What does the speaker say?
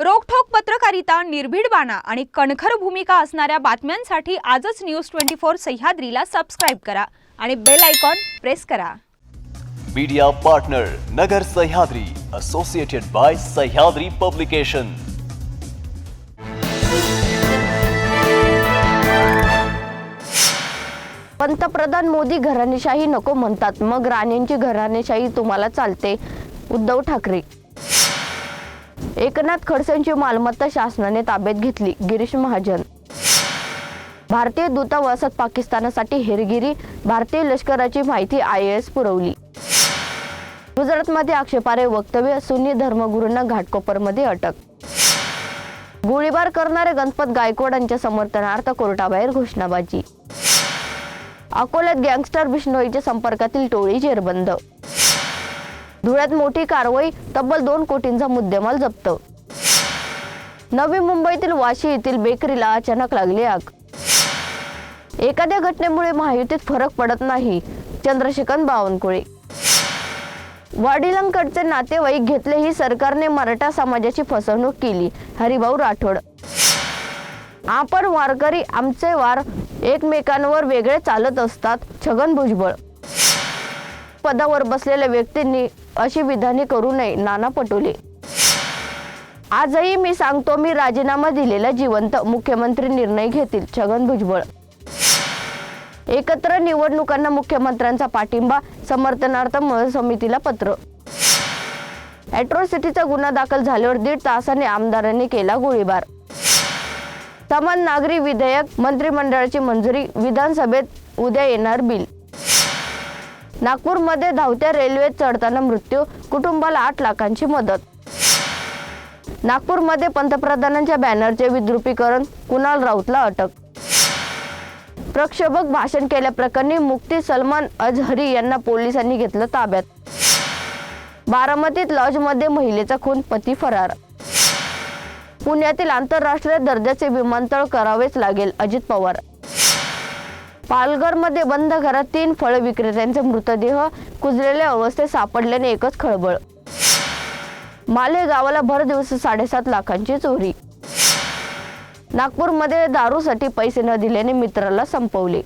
रोखठोक पत्रकारिता निर्भीड बाणा आणि कणखर भूमिका असणाऱ्या बातम्यांसाठी आजच न्यूज ट्वेंटी फोर सह्याद्रीला सबस्क्राईब करा आणि बेल आयकॉन प्रेस करा. Media partner Nagar Sahyadri associated by Sahyadri publication पंतप्रधान मोदी घराणेशाही नको म्हणतात. मग राणेंची घराणेशाही तुम्हाला चालते. उद्धव ठाकरे एकनाथ खडसेंची मालमत्ता शासनाने ताब्यात घेतली गिरीश महाजन. भारतीय दूतावासात पाकिस्तानासाठी हेरगिरी भारतीय लष्कराची माहिती आय एस पुरवली. गुजरातमध्ये आक्षेपारे वक्तव्य सुन्नी धर्मगुरूंना घाटकोपरमध्ये अटक. गोळीबार करणारे गणपत गायकवाड यांच्या समर्थनार्थ कोर्टाबाहेर घोषणाबाजी. अकोल्यात गँगस्टर बिश्नोईच्या संपर्कातील टोळी जेरबंद. धुळ्यात मोठी कारवाई तब्बल दोन कोटींचा मुद्देमाल जप्त. नवी मुंबईतील वाशी येथील बेकरीला अचानक लागली आग. एखाद्या घटनेमुळे महायुतीत फरक पडत नाही चंद्रशेखर बावनकुळे. वडिलांकडचे नातेवाईक घेतले ही सरकारने मराठा समाजाची फसवणूक केली हरिभाऊ राठोड. आपण वारकरी आमचे वार एकमेकांवर वेगळे चालत असतात छगन भुजबळ. पदावर बसलेल्या व्यक्तींनी अशी विधाने करू नये नाना पटोले. आजही मी सांगतो मी राजीनामा दिलेला जिवंत मुख्यमंत्री निर्णय घेतील छगन भुजबळ. एकत्र निवडणुकांना मुख्यमंत्र्यांचा पाठिंबा समर्थनार्थ समितीला पत्र. अॅट्रॉसिटीचा गुन्हा दाखल झाल्यावर दीड तासाने आमदारांनी केला गोळीबार. समान नागरी विधेयक मंत्रिमंडळाची मंजुरी विधानसभेत उद्या येणार बिल. नागपूरमध्ये धावत्या रेल्वेत चढताना मृत्यू कुटुंबाला आठ लाखांची मदत. नागपूरमध्ये पंतप्रधानांच्या बॅनरचे विद्रुपीकरण कुणाल राऊतला अटक. प्रक्षोभक भाषण केल्याप्रकरणी मुक्ती सलमान अजहरी यांना पोलिसांनी घेतलं ताब्यात. बारामतीत लॉजमध्ये महिलेचा खून पती फरार. पुण्यातील आंतरराष्ट्रीय दर्जाचे विमानतळ करावेच लागेल अजित पवार. पालघरमध्ये बंद घरात तीन फळ विक्रेत्यांचे मृतदेह कुजलेल्या अवस्थेत सापडल्याने एकच खळबळ. माले गावाला भर दिवस साडेसात लाखांची चोरी. नागपूरमध्ये दारूसाठी पैसे न दिल्याने मित्राला संपवले.